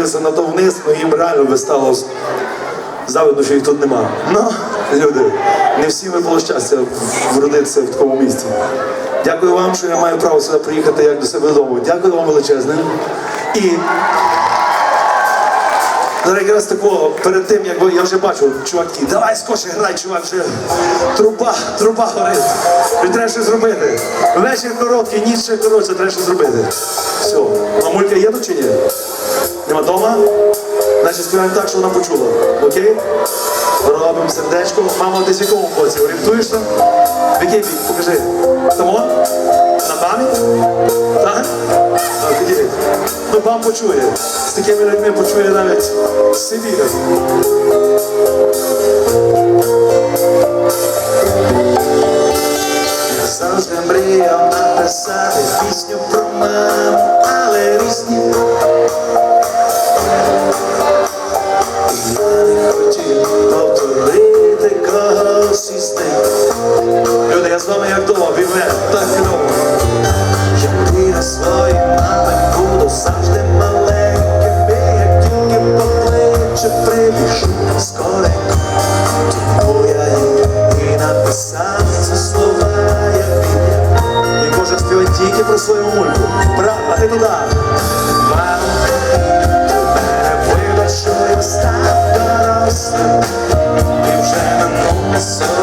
дивляться на то вниз, ну їм реально би стало завидно, що їх тут нема. Ну, люди, не всім випало щастя вродитися в такому місці. Дякую вам, що я маю право сюди приїхати як до себе додому. Дякую вам величезне. І Зараз якраз такого, перед тим, як я вже бачу, чуваки, давай скорше грай, чувак, вже труба, труба горить. І треба щось зробити. Вечір короткий, ніч ще коротше, треба щось зробити. Все. Мамулька є тут чи ні? Дома? Значить співаємо так, що вона почула. Окей? Робимо сердечко. Мама, ти в якому боці? Орієнтуєшся? В який бік? Покажи. Тому? На пам'ять? Так? А. Ну, вам почує. З такими людьми почує навіть Сибір. Завжди мріяв написати пісню про маму, як довгий лед та кров. Я біля своїй мами буду завжди маленьким, і як тільки покличе, прибіжу скоренько. Тому я її і написав ці слова, як він. І кожен співає тільки про свою мульку. Правда, ти туди. Stop, but I'll sleep. You've never known so